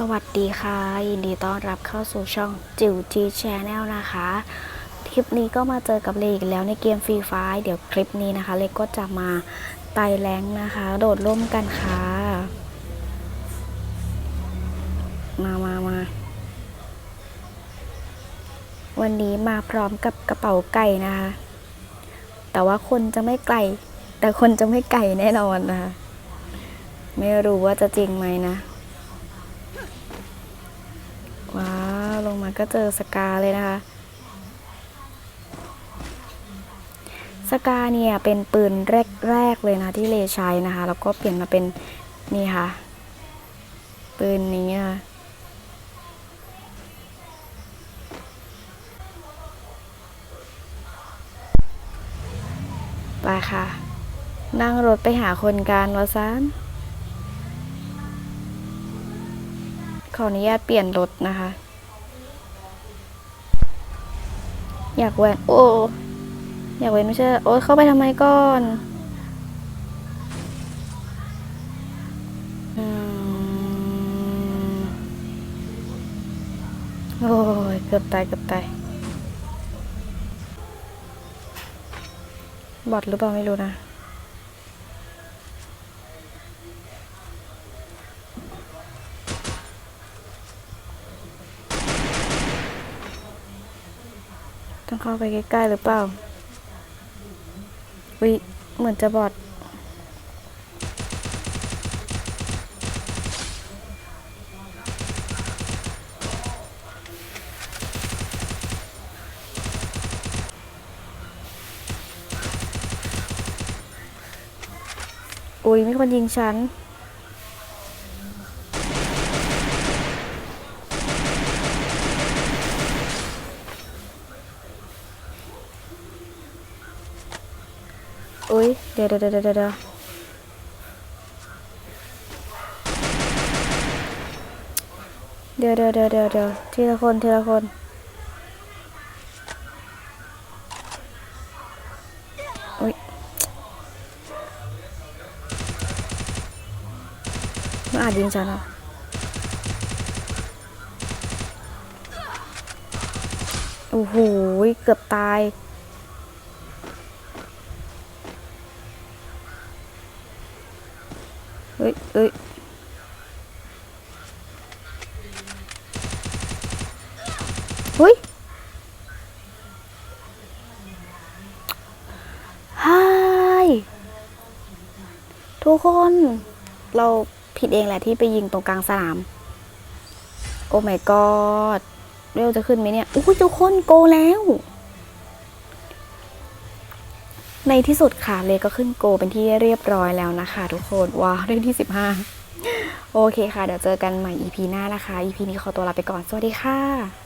สวัสดีค่ะ ยินดีต้อนรับเข้าสู่ช่องจิ๋วจีแชนแนลนะคะ คลิปนี้ก็มาเจอกับเลอีกแล้วในเกมฟรีไฟเดี๋ยวคลิปนี้นะคะ เลก็จะมาไต่แรงนะคะ โดดร่มกันค่ะ มามามาวันนี้มาพร้อมกับกระเป๋าไก่นะคะ แต่ว่าคนจะไม่ไก่แต่คนจะไม่ไก่แน่นอนนะคะ ไม่รู้ว่าจะจริงไหมนะ ลงมาก็เจอสกาเลยนะคะ สกาเนี่ยเป็นปืนแรกๆเลยนะที่เลใช้นะคะ แล้วก็เปลี่ยนมาเป็นนี่ค่ะ ปืนนี้ค่ะไปค่ะ นั่งรถไปหาคนการวะซานขออนุญาตเปลี่ยนรถนะคะ อยากแหวนโอ้อยากเวนไม่ใช่โอ้ยเข้าไปทำไมก่อนอโอ้ยเกือบตายเกือบตายบอดหรือเปล่าไม่รู้นะ ต้องเข้าไปใกล้ๆหรือเปล่าวิเหมือนจะบอดอุ้ยมีคนยิงฉัน ยเดี๋ยวเดี๋ยวเดี๋ยวเดี๋ยวเดี๋ยวเดี๋ยวเดี๋ยวเดี๋ยวเดี๋ยวทีละคนทีละคน อุ้ยมันอาจยิงฉันเหรอโอ้โห เกือบตาย เฮ้ยเฮ้ยเฮ้ยฮายทุกคน เราผิดเองแหละที่ไปยิงตรงกลางสนาม โอ้ my god เร็วจะขึ้นไหมเนี่ยโอ้ยทุกคนโกแล้ว ในที่สุดค่ะเลก็ขึ้นโกเป็นที่เรียบร้อยแล้วนะคะทุกคนว้าวได้ที่ 15 โอเคค่ะ เดี๋ยวเจอกันใหม่ EP หน้านะคะ EP นี้ขอตัวลาไปก่อน สวัสดีค่ะ